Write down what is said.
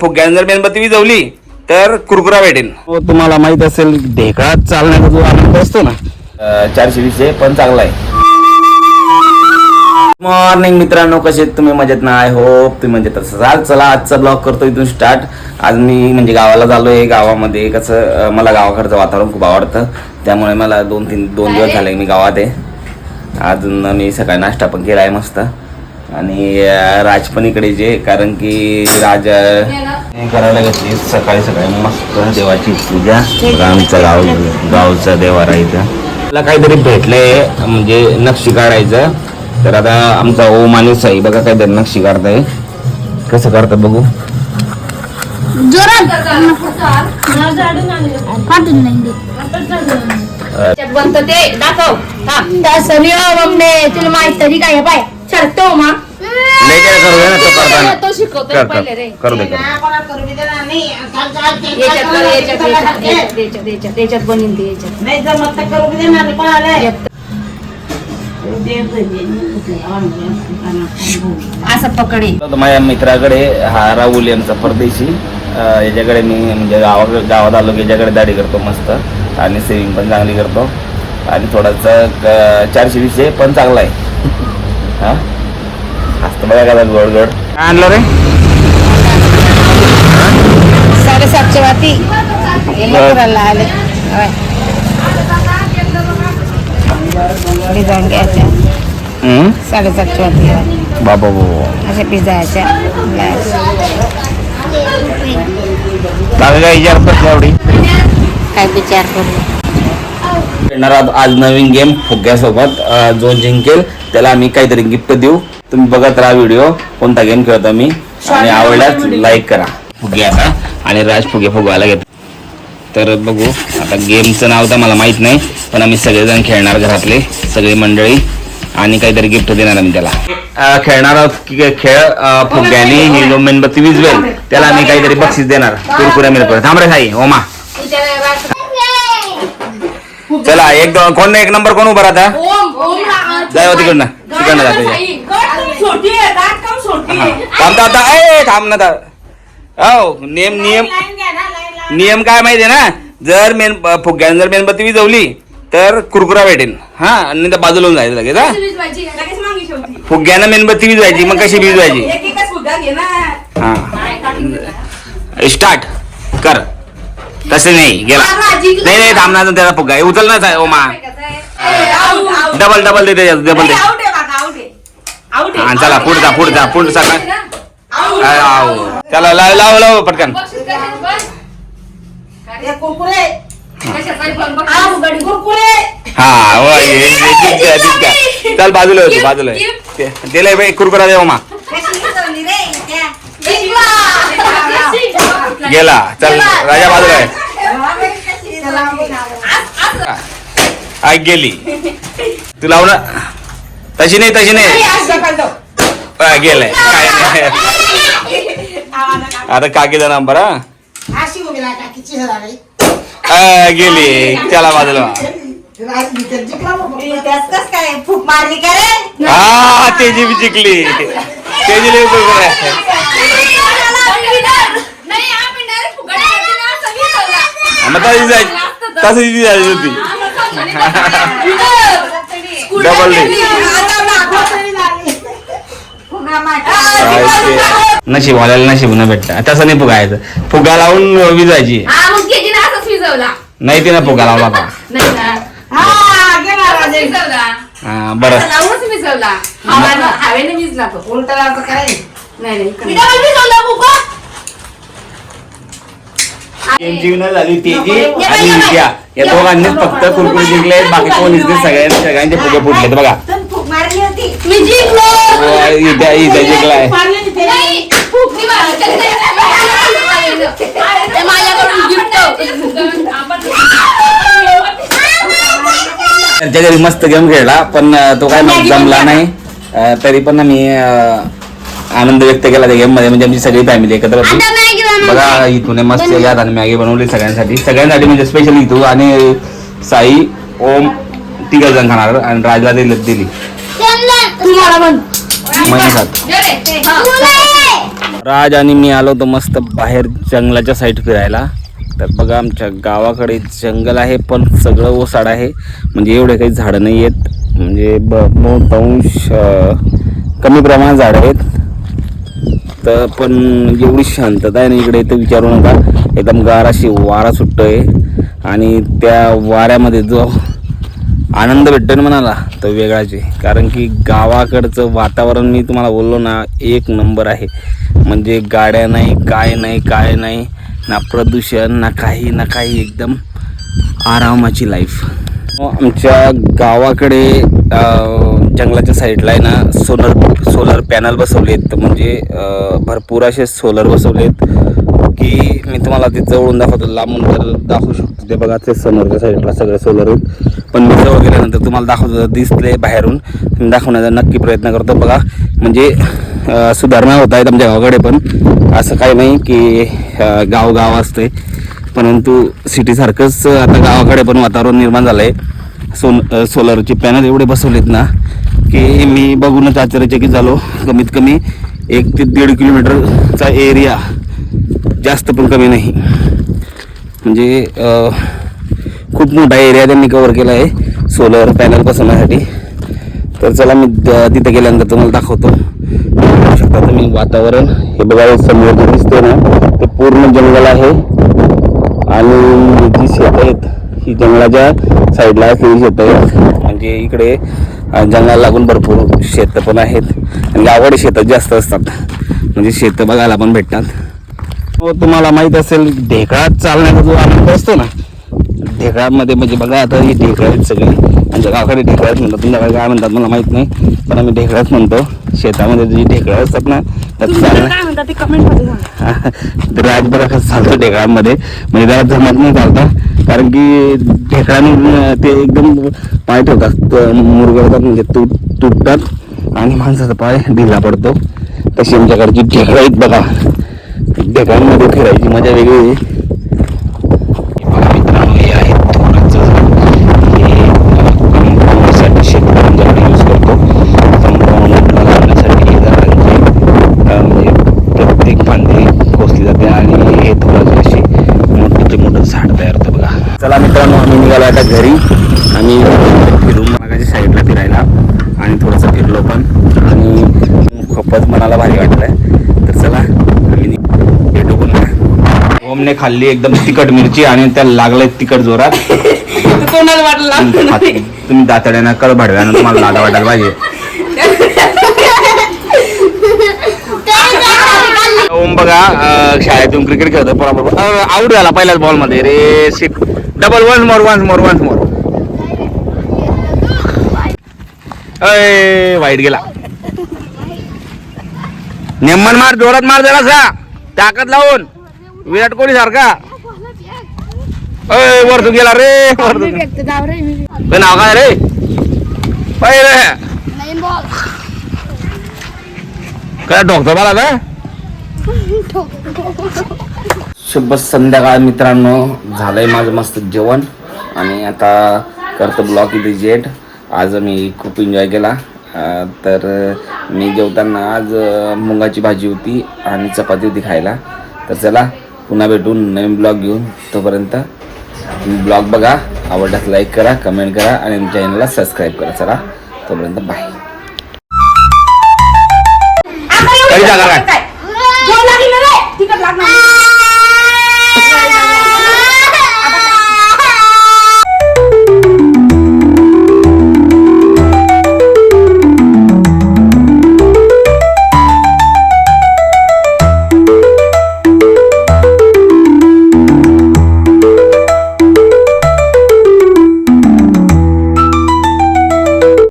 फुग्याने जर मेणबत्ती विजवली तर कुरकुरा भेटेल तुम्हाला माहीत असेल ढेकळात चालण्याचा जो आनंद असतो ना. चारशे वीस आहे पण चांगला आहे. मॉर्निंग मित्रांनो कसे आहेत तुम्ही? मजेत ना? आय होप तुम्ही म्हणजे तसं आज चला आजचा ब्लॉग करतो इथून स्टार्ट आज मी म्हणजे गावाला झालोय गावामध्ये कसं मला गावाकडचं वातावरण खूप आवडतं. त्यामुळे मला दोन तीन दोन दिवस झाले मी गावात आहे. अजून मी सकाळी नाश्ता पण केला आहे मस्त. आणि राज पण इकडे जे कारण की राज हे करायला घेतली सकाळी सकाळी मस्त देवाची पूजा. आमचं गाव गावचा देवारा इथं. मला काहीतरी भेटलंय म्हणजे नक्षी काढायचं. तर आता आमचा ओम आणि साई बघा काहीतरी नक्षी काढताय. कसं करतात बघू? बनतं ते. दाखव. तुला माहीत तरी काय पाय? चढतो मा. नाही करू दे ना तो करताना तो कर पहिले रे. कर करू दे. करू दे. याच्यात कर, याच्यात याच्यात याच्यात याच्यात याच्यात याच्यात बनीन ते याच्यात. नाही जमत तर करू दे ना कोणाला यात. असं पकडे. तर माझ्या मित्राकडे हा राहुल यांचा परदेशी. अं, याच्याकडे मी म्हणजे गावा गावात आलो की याच्याकडे दाढी करतो मस्त. आणि सेविंग पण चांगली करतो. आणि थोडासा क- चारशे वीस आहे पण चांगला आहे. हा? असतं बघा का गोड गोड काय आणलं रे? साडेसातशे हे लेकराला आले. होय. डिझाईन घ्यायच्या. हम्म? साडेसातशे वाटी बाबा बाबा अशा बाकी काय एवढी? विचार करू? येणार आहोत आज नवीन गेम फुग्यासोबत अं, जो जिंकेल त्याला आम्ही काहीतरी गिफ्ट देऊ. तुम्ही बघत राहा व्हिडिओ कोणता गेम खेळतो मी? आणि आवडल्यास लाईक करा. फुगे आता. आणि राज फुगे फुगवायला घेतो. तर बघू आता गेमचं नाव तर मला माहीत नाही पण आम्ही सगळेजण खेळणार घरातले सगळी मंडळी. आणि काहीतरी गिफ्ट देणार आम्ही त्याला. खेळणार आहोत की खेळ फुग्याने ही जो मेणबत्ती विजवेल त्याला आम्ही काहीतरी बक्षीस देणार. कुरकुऱ्या मिळतो थांब रे साई ओमा. चला एक दोन कोण एक नंबर कोण उभा राहता? जाय हो तिकडनं. तिकडनं जातो. छोटी आहे दात कम छोटी आहे. थांबता आता ए थांब ना हो नियम नियम नियम काय माहितीये ना? जर मेन फुग्याने जर मेणबत्ती विजवली तर कुरकुरा भेटेल हा आणि त्या बाजूला होऊन जायचं लगेच हा. फुग्यानं मेणबत्ती विजवायची मग कशी विजवायची हा. स्टार्ट. कर. तसे नाही गेला. नाही नाही थांब ना त्याचा फुगा. आहे. उचल ना सा- ओमा. डबल डबल दे डबल दे. आऊट आहे बाबा आऊट आहे. आऊट हा आहे. चला पुढे जा पुढे जा पुढे आव. चला लाव लाव लाव पटकन. हे. चल बाजूला होती बाजूला आहे. दिलंय बाई कुरकुरा देव मा गेला चल राजा बाजूला आहे. आग गेली. तू लाव ना. तशी नाही तशी नाही. गेलाय काय नाही आता काकीचा नंबर हा. गेली. चला बाजूला. काय? फूक मारली का रे? हा तेजी बी जिंकली. तेजी लई. मग तशी जायची तशी जायची होती. डबल. नशीब वाल्याला नशीब न भेटत तसं नाही फुगायचं फुगा लावून विजायची. हा नाही तिनं फुगा लावला का हा हा, बरं. विजवला. उलटा लावतो काय? नाही. त्यांची विनर झाली तेजी आणि विद्या या दोघांनीच फक्त कुरकुरी जिंकले. बाकी कोणीच नाही सगळ्यांनी सगळ्यांचे फुगे फुटलेत बघा. फूक मारली होती. मी जिंकलो. व विद्या विद्या जिंकलाय त्यांच्या घरी मस्त गेम खेळला पण तो काय मग जमला नाही. तरी पण आम्ही आनंद व्यक्त केला त्या गेममध्ये. म्हणजे आमची सगळी फॅमिली एकत्र होती. बघा इथून मस्त यात आणि मॅगी बनवली सगळ्यांसाठी. सगळ्यांसाठी म्हणजे स्पेशली तू आणि साई ओम तिघ जण खाणार आणि राजला दिली दिली. हा. राज आणि मी आलो होतो मस्त बाहेर जंगलाच्या साईड फिरायला. तर बघा आमच्या गावाकडे जंगल आहे पण सगळं ओसाड आहे. म्हणजे एवढे काही झाडं नाही आहेत. म्हणजे ब बहुतांश कमी प्रमाणात झाडं आहेत. तर पण एवढी शांतता आहे ना इकडे तर विचारू नका. एकदम गाराशी वारा सुटतोय. आणि त्या वाऱ्यामध्ये जो आनंद भेटतो ना म्हणाला तो वेगळाच आहे. कारण की गावाकडचं वातावरण मी तुम्हाला बोललो ना एक नंबर आहे. म्हणजे गाड्या नाही काय नाही काय नाही ना प्रदूषण ना काही ना काही एकदम आरामाची लाईफ आमच्या गावाकडे जंगलाच्या साईडला आहे ना सोनर सोलर पॅनल बसवलेत म्हणजे भरपूर असे सोलर बसवलेत की मी तुम्हाला ते जवळून दाखवतो लांबून तर दाखवू शकतो. ते बघा ते समोरच्या साईडला सगळे सोलर आहेत. पण मी जवळ गेल्यानंतर तुम्हाला दाखवतो दिसले बाहेरून. मी दाखवण्याचा नक्की प्रयत्न करतो बघा. म्हणजे सुधारणा होत आहेत आमच्या गावाकडे पण. असं काही नाही की गाव गाव असते परंतु सिटीसारखंच आता गावाकडे पण वातावरण निर्माण झालं आहे सोन सोलरचे पॅनल एवढे बसवलेत ना. की मी बघूनच आश्चर्यचकित झालो. कमीत कमी एक ते दीड किलोमीटरचा एरिया जास्त पण कमी नाही. म्हणजे खूप मोठा एरिया त्यांनी कवर केला आहे सोलर पॅनल बसवण्यासाठी. तर चला मी तिथं तिथे गेल्यानंतर तुम्हाला दाखवतो. बघू शकता तुम्ही वातावरण. हे बघा समोर जे दिसते ना ते पूर्ण जंगल आहे. आणि जी शेत आहेत ही जंगलाच्या साईडला असलेली शेत आहेत. म्हणजे इकडे जंगलाला लागून भरपूर शेतं पण आहेत. आणि गावाकडे शेतं जास्त असतात. म्हणजे शेतं बघायला पण भेटतात. हो तुम्हाला माहीत असेल ढेकळात चालण्याचा जो आनंद असतो ना ढेकळामध्ये म्हणजे बघा आता ही ढेकळं आहेत सगळी. आमच्या गावाकडे ढेकळाच म्हणतात. तुमच्याकडे काय म्हणतात मला माहीत नाही. पण आम्ही ढेकळाच म्हणतो. शेतामध्ये जी ढेकळं असतात ना त्यात चालणं काय म्हणतात ते कमेंटमध्ये सांगा. तर राजभर कसं चालतं ढेकळांमध्ये. म्हणजे त्याला जमत नाही चालतं. कारण की ढेकळांनी ते एकदम पाय ठेवतात. मुरगळतात म्हणजे तुट तुटतात आणि माणसाचा पाय ढिला पडतो. तशी आमच्याकडची ढेकळं आहेत बघा. ढेकळांमध्ये फिरायची मजा वेगळी आहे. हे मित्रांनो हे आहे. हे यूज करतो. कंपाऊंड झाडांचे म्हणजे प्रत्येक फांदी जाते आणि हे अशी मोठे मोठं झाड तयार होतं बघा. चला मित्रांनो आम्ही निघालो आता घरी. आम्ही फिरून मागाच्या साईडला फिरायला आणि थोडंसं फिरलो पण. आणि खूपच मनाला भारी वाटलं तर चला आम्ही भेटू पुन्हा. ओमने खाल्ली एकदम तिखट मिरची आणि त्याला लागलंय तिखट जोरात. तोंडाला वाटलं तुम्ही दातड्यानं कळ भाडव्यानं तुम्हाला लागा वाटायला पाहिजे. ओम बघा शाळेतून क्रिकेट खेळतो बरोबर आउट झाला पहिल्याच बॉलमध्ये. रे सिक double one more once more once more अय वाईट गेला. नेमन मार जोरात मार जरासा ताकद लावून. विराट कोहली सारखा. अय वरतून गेला रे वरतून. नाव काय रे? पहिले काय ठोकतो मला ना शुभ संध्याकाळ मित्रांनो. झालंय माझं मस्त जेवण. आणि आता करतो ब्लॉक इथे जेट आज मी खूप एन्जॉय केला. तर मी जेवताना आज मुंगाची भाजी होती आणि चपाती होती खायला. तर चला पुन्हा भेटून नवीन ब्लॉग घेऊन. तोपर्यंत ब्लॉग बघा आवडल्यास लाईक करा कमेंट करा आणि चॅनलला सबस्क्राईब करा. चला तोपर्यंत बाय